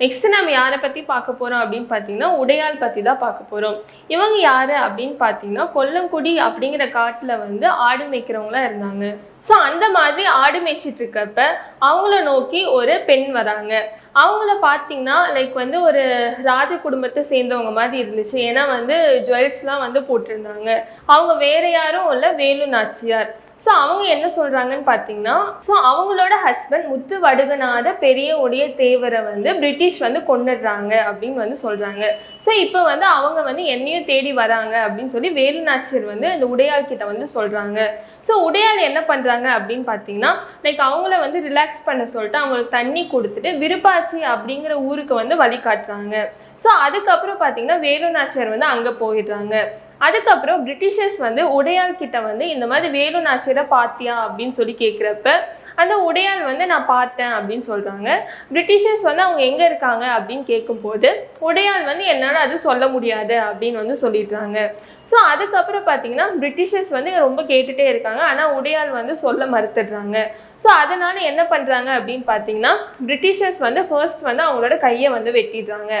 Next நம்ம யாரை பற்றி பார்க்க போகிறோம் அப்படின்னு பார்த்தீங்கன்னா உடையாள் பற்றி தான் பார்க்க போகிறோம் இவங்க யார் அப்படின்னு பார்த்தீங்கன்னா கொல்லங்குடி அப்படிங்கிற காட்டில் வந்து ஆடு மேய்க்கிறவங்களா இருந்தாங்க. ஸோ அந்த மாதிரி ஆடு மேய்ச்சிட்டு இருக்கப்ப அவங்கள நோக்கி ஒரு பெண் வராங்க. அவங்கள பார்த்தீங்கன்னா லைக் வந்து ஒரு ராஜ குடும்பத்தை சேர்ந்தவங்க மாதிரி இருந்துச்சு. ஏன்னா வந்து ஜுவல்ஸ்லாம் வந்து போட்டிருந்தாங்க. அவங்க வேற யாரும் இல்லை வேலு நாச்சியார். ஸோ அவங்க என்ன சொல்கிறாங்கன்னு பார்த்தீங்கன்னா ஸோ அவங்களோட ஹஸ்பண்ட் முத்து வடுகநாத பெரிய உடைய தேவரை வந்து பிரிட்டிஷ் வந்து கொண்டுடுறாங்க அப்படின்னு வந்து சொல்கிறாங்க ஸோ இப்போ வந்து அவங்க வந்து என்னையும் தேடி வராங்க அப்படின்னு சொல்லி வேலுநாச்சியர் வந்து இந்த உடையாள் கிட்ட வந்து சொல்கிறாங்க ஸோ உடையாள் என்ன பண்ணுறாங்க அப்படின்னு பார்த்தீங்கன்னா லைக் அவங்கள வந்து ரிலாக்ஸ் பண்ண சொல்லிட்டு அவங்களுக்கு தண்ணி கொடுத்துட்டு விருப்பாச்சி அப்படிங்கிற ஊருக்கு வந்து வழி காட்டுறாங்க ஸோ அதுக்கப்புறம் பார்த்தீங்கன்னா வேலுநாச்சியார் வந்து அங்கே போயிடுறாங்க. அதுக்கப்புறம் பிரிட்டிஷர்ஸ் வந்து உடையாள் கிட்ட வந்து இந்த மாதிரி வேலு நாச்சியரை பாத்தியா அப்படின்னு சொல்லி கேட்குறப்ப அந்த உடையால் வந்து நான் பார்த்தேன் அப்படின்னு சொல்கிறாங்க பிரிட்டிஷர்ஸ் வந்து அவங்க எங்கே இருக்காங்க அப்படின்னு கேட்கும்போது உடையால் வந்து என்னால் அது சொல்ல முடியாது அப்படின்னு வந்து சொல்லிடுறாங்க. ஸோ அதுக்கப்புறம் பார்த்தீங்கன்னா பிரிட்டிஷர்ஸ் வந்து ரொம்ப கேட்டுகிட்டே இருக்காங்க. ஆனால் உடையால் வந்து சொல்ல மறுத்துடுறாங்க. ஸோ அதனால என்ன பண்ணுறாங்க அப்படின்னு பார்த்தீங்கன்னா பிரிட்டிஷர்ஸ் வந்து ஃபர்ஸ்ட் வந்து அவங்களோட கையை வந்து வெட்டிடுறாங்க.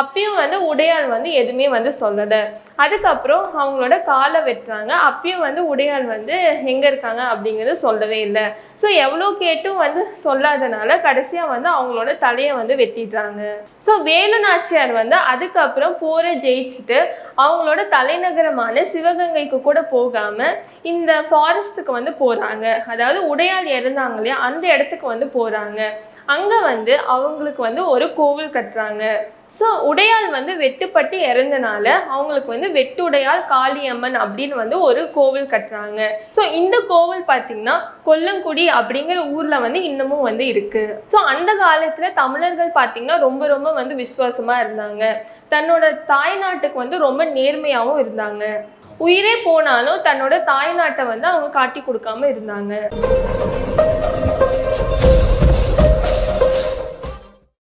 அப்பயும் வந்து உடையால் வந்து எதுவுமே வந்து சொல்லலை. அதுக்கப்புறம் அவங்களோட காலை வெட்டுறாங்க. அப்பயும் வந்து உடையால் வந்து எங்கே இருக்காங்க அப்படிங்கிறது சொல்லவே இல்லை. ஸோ எவ்வளோ கேட்டும் வந்து சொல்லாதனால கடைசியாக வந்து அவங்களோட தலையை வந்து வெட்டிடுறாங்க. ஸோ வேலு நாச்சியார் வந்து அதுக்கப்புறம் போரை ஜெயிச்சுட்டு அவங்களோட தலைநகரமான சிவகங்கைக்கு கூட போகாமல் இந்த ஃபாரஸ்ட்டுக்கு வந்து போகிறாங்க அதாவது உடையால் இறந்தாங்க இல்லையா அந்த இடத்துக்கு வந்து போகிறாங்க அங்கே வந்து அவங்களுக்கு வந்து ஒரு கோவில் கட்டுறாங்க. ஸோ உடையாள் வந்து வெட்டுப்பட்டு இறந்தனால அவங்களுக்கு வந்து வெட்டுடையால் காளியம்மன் அப்படின்னு வந்து ஒரு கோவில் கட்டுறாங்க. ஸோ இந்த கோவில் பார்த்தீங்கன்னா கொல்லங்குடி அப்படிங்கிற ஊரில் வந்து இன்னமும் வந்து இருக்குது ஸோ அந்த காலத்தில் தமிழர்கள் பார்த்தீங்கன்னா ரொம்ப ரொம்ப வந்து விசுவாசமாக இருந்தாங்க. தன்னோட தாய்நாட்டுக்கு வந்து ரொம்ப நேர்மையாகவும் இருந்தாங்க. உயிரே போனாலும் தன்னோட தாய்நாட்டை வந்து அவங்க காட்டி கொடுக்காம இருந்தாங்க.